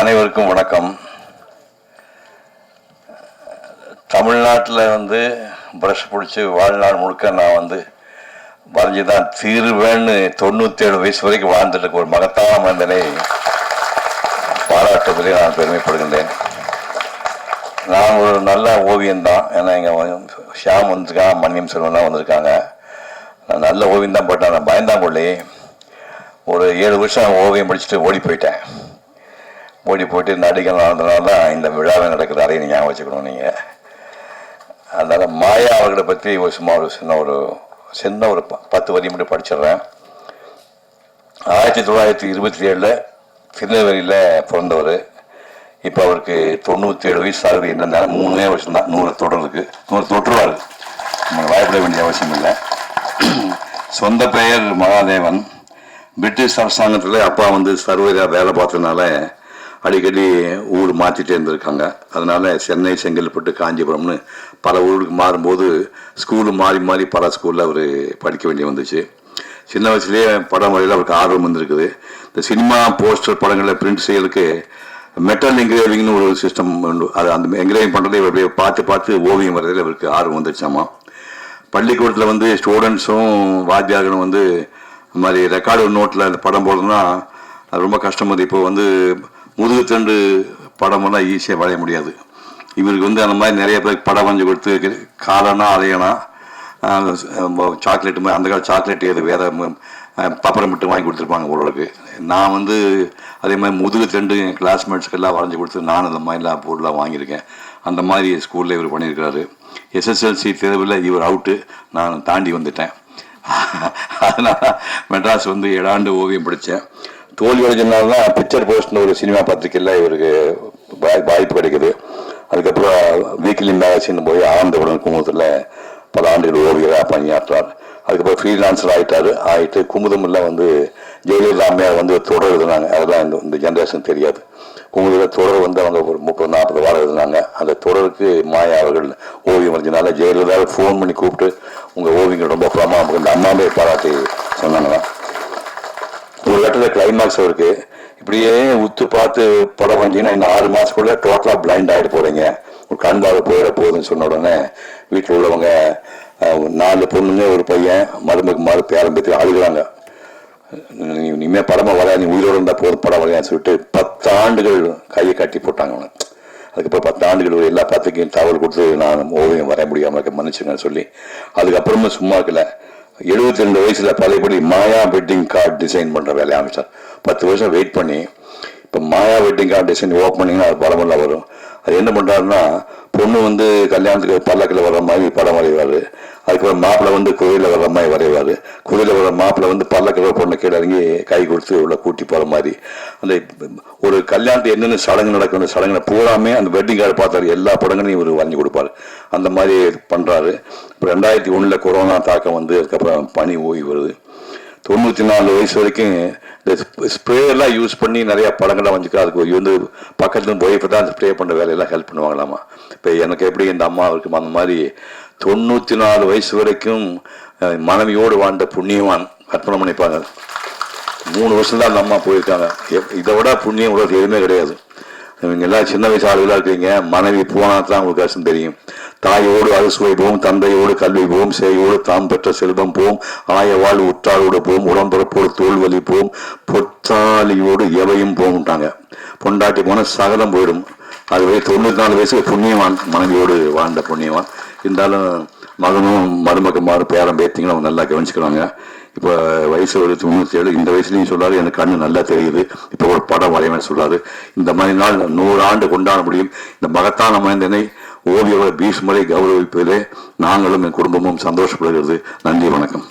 அனைவருக்கும் வணக்கம். தமிழ்நாட்டில் வந்து ப்ரஷ் பிடிச்சி வாழ்நாள் முழுக்க நான் வந்து வரைஞ்சி தான் தீர்வேன்னு தொண்ணூற்றி ஏழு வயசு வரைக்கும் வாழ்ந்துட்டு இருக்க ஒரு மகத்தான மனிதனை பாராட்டுவதிலே நான் பெருமைப்படுகின்றேன். நான் ஒரு நல்ல ஓவியம் தான் ஏன்னா எங்கள் ஷியாம் வந்திருக்காங்க மன்னியம் செல்வன்லாம் வந்திருக்காங்க. நான் நல்ல ஓவியம் தான் போட்டேன் நான் பயந்தாங்கொள்ளி ஒரு ஏழு வருஷம் ஓவியம் படிச்சுட்டு ஓடி போயிட்டேன். ஓடி போட்டு நடிகர் நடந்தனால தான் இந்த விழாவை நடக்குது. அதையும் ஞாபகம் வச்சுக்கணும் நீங்கள் அதனால் மாயா அவர்களை பற்றி ஒரு சும்மா ஒரு சின்ன ஒரு சின்ன ஒரு ப- பத்து வரி மட்டும் படிச்சிடுறேன். ஆயிரத்தி தொள்ளாயிரத்தி இருபத்தி ஏழில் திருநெல்வேலியில் பிறந்தவர். இப்போ அவருக்கு தொண்ணூற்றி ஏழு வயசு ஆகுது. என்னன்னா மூணே வருஷம் தான். நூறு தொடருக்கு நூறு தொற்றுவார். நம்ம வேண்டிய அவசியம் இல்லை. சொந்த பெயர் மகாதேவன். பிரிட்டிஷ் அரசாங்கத்தில் அப்பா வந்து சர்வதேச வேலை பார்த்ததுனால அடிக்கடி ஊர் மாற்றிட்டே இருந்திருக்காங்க. அதனால் சென்னை செங்கல்பட்டு காஞ்சிபுரம்னு பல ஊருக்கு மாறும்போது ஸ்கூலு மாறி மாறி பல ஸ்கூலில் அவர் படிக்க வேண்டி வந்துச்சு. சின்ன வயசுலேயே படம் வரையில் அவருக்கு ஆர்வம் வந்திருக்குது இந்த சினிமா போஸ்டர் படங்களை பிரிண்ட் செய்யறதுக்கு மெட்டல் என்கிரேவிங்னு ஒரு சிஸ்டம் உண்டு. அது அந்த என்கிரேவிங் பண்ணுறதை அப்படியே பார்த்து பார்த்து ஓவியம் வரதில் அவருக்கு ஆர்வம் வந்துருச்சாமா. பள்ளிக்கூடத்தில் வந்து ஸ்டூடெண்ட்ஸும் வாத்தியார்களும் வந்து இந்த மாதிரி ரெக்கார்டு நோட்டில் அந்த படம் போடணும்னா அது ரொம்ப கஷ்டமாக அது இப்போ வந்து முதுகுத்தண்டு படமெல்லாம் ஈஸியாக வரைய முடியாது. இவருக்கு வந்து அந்த மாதிரி நிறைய பேருக்கு படம் வரைஞ்சு கொடுத்து காலனா அலையனா சாக்லேட் மாதிரி அந்த கால சாக்லேட் எது வேற பப்பரம் மட்டும் வாங்கி கொடுத்துருப்பாங்க ஓரளவுக்கு. நான் வந்து அதே மாதிரி முதுகு தண்டு என் கிளாஸ்மேட்ஸ்க்கெல்லாம் வரைஞ்சி கொடுத்து நான் அந்த மாதிரிலாம் பொருளாக வாங்கியிருக்கேன். அந்த மாதிரி ஸ்கூலில் இவர் பண்ணியிருக்கிறாரு. எஸ்எஸ்எல்சி தேர்வில் இவர் அவுட்டு நான் தாண்டி வந்துட்டேன். அதனால் மெட்ராஸ் வந்து ஏழாண்டு ஓவியம் படித்தேன். தோல்வி அடைஞ்சனால தான் பிக்சர் போஸ்ட்னு ஒரு சினிமா பத்திரிக்கையில் இவருக்கு வாய்- வாய்ப்பு கிடைக்குது. அதுக்கப்புறம் வீக்லி மேகசின் போய் ஆனந்தபுரம் குமுதத்தில் பல ஆண்டுகள் ஓவியராக பணியாற்றார் அதுக்கப்புறம் ஃப்ரீலான்சர் ஆகிட்டார் ஆகிட்டு குமுதமில் வந்து ஜெயலலிதா அம்மையார் வந்து தொடர் எழுதுனாங்க. அதெல்லாம் இந்த இந்த ஜென்ரேஷன் தெரியாது. குமுதில் தொடர் வந்து அவங்க ஒரு முப்பது நாற்பது வாரம் எழுதுனாங்க. அந்த தொடருக்கு மாயா அவர்கள் ஓவியம் வரைஞ்சனால ஜெயலலிதாவை ஃபோன் பண்ணி கூப்பிட்டு உங்கள் ஓவியங்கள் ரொம்ப பிரமாதம் இந்த அம்மாவே பாராட்டி சொன்னாங்க ஒரு இடத்துல கிளைமேக்ஸ் இருக்கு. இப்படியே உத்து பார்த்து படம் வந்தீங்கன்னா இன்னும் ஆறு மாசத்துக்குள்ள டோட்டலா பிளைண்ட் ஆயிட்டு போறீங்க. ஒரு கண் போயிட போகுதுன்னு சொன்ன உடனே வீட்டில் உள்ளவங்க நாலு பொண்ணுங்க ஒரு பையன் மருமக்கு மாறு பேரம்பத்தி அழுகிறாங்க. நீ இனிமே படமா வர நீ உயிரோடு இருந்தா போதும் படம் வரையான்னு சொல்லிட்டு பத்து ஆண்டுகள் கையை கட்டி போட்டாங்க அவனை. அதுக்கப்புறம் பத்து ஆண்டுகள் எல்லா பத்திரிக்கையும் தகவல் கொடுத்து நான் ஓவியம் வரைய முடியாமல் இருக்க மன்னிச்சுங்கன்னு சொல்லி. அதுக்கப்புறமும் சும்மா இருக்கல. எழுபத்தி ரெண்டு வயசில் பழையபடி மாயா வெட்டிங் கார்டு டிசைன் பண்ணுற வேலையை ஆரம்பித்தார் பத்து வருஷம் வெயிட் பண்ணி இப்போ மாயா வெட்டிங் கார்டு ஓப்பன் பண்ணிங்கன்னா அது படமெல்லாம் வரும். அது என்ன பண்ணுறாருன்னா பொண்ணு வந்து கல்யாணத்துக்கு பல்லக்கில் வர்ற மாதிரி படம் வரைவார். அதுக்கப்புறம் மாப்பிள்ளை வந்து கோயிலில் வர்ற மாதிரி வரைவார். கோயிலில் வர மாப்பிள்ளை வந்து பல்லக்கில் பொண்ணு கீழே இறங்கி கை கொடுத்து உள்ள கூட்டி போகிற மாதிரி. அந்த ஒரு கல்யாணத்துக்கு என்னென்ன சடங்கு நடக்கும் அந்த சடங்குல பூராமே அந்த வெட்டிங் கார்டு பார்த்தாரு. எல்லா படங்களையும் இவர் வாங்கி கொடுப்பாரு. அந்த மாதிரி பண்ணுறாரு இப்போ ரெண்டாயிரத்தி ஒன்றில் கொரோனா தாக்கம் வந்து அதுக்கப்புறம் பனி ஓய்வு வருது. தொண்ணூற்றி நாலு வயசு வரைக்கும் இந்த ஸ்ப்ரேயெல்லாம் யூஸ் பண்ணி நிறைய படங்கள்லாம் வந்துருக்கு அதுக்கு வந்து பக்கத்துல போய் தான் தான் ஸ்ப்ரே பண்ணுற வேலையெல்லாம் ஹெல்ப் பண்ணுவாங்களாமா. இப்போ எனக்கு எப்படி இந்த அம்மா இருக்கும் அந்த மாதிரி தொண்ணூற்றி நாலு வயசு வரைக்கும் மனைவியோடு வாழ்ந்த புண்ணியவான் அர்ப்பணம் பண்ணிப்பாங்க. மூணு வருஷம் தான் அந்த அம்மா போயிருக்காங்க. இதை விட புண்ணியம் உலகத்தில் எதுவுமே கிடையாது. இவங்க எல்லாம் சின்ன வயசு ஆளுகளாக இருக்கீங்க. மனைவி போனால் தான் உங்களுக்கு கஷ்டம் தெரியும். தாயோடு அறுசுவை போம் தந்தையோடு கல்வி போம் சேயோடு தாம் பெற்ற செல்வம் போம் ஆயவாள் உற்றாரோடு போம் உடம்பிறப்போடு தோல்வலி போம் பொத்தாலியோடு எவையும் போம்ட்டாங்க பொண்டாட்டி போன சகலம் போயிடும். அது வரை தொண்ணூத்தி நாலு வயசுக்கு புண்ணியவான் மனைவியோடு வாழ்ந்த புண்ணியவான். இருந்தாலும் மகனும் மருமகமாரும் பேரம் பேத்திங்களும் அவங்க நல்லா கவனிச்சுக்கிறாங்க. இப்போ வயசு ஒரு தொண்ணூத்தி ஏழு இந்த வயசுலையும் சொல்றாரு எனக்கு கண்ணு நல்லா தெரியுது. இப்போ ஒரு படம் வரையவேன் சொல்றாரு. இந்த மாதிரி நாள் நூறு ஆண்டு கொண்டாட முடியும். இந்த மகத்தான மனிதனை ஓவியர் பீஷ்மரை கௌரவிப்பதிலே நாங்களும் என் குடும்பமும் சந்தோஷப்படுகிறது. நன்றி வணக்கம்.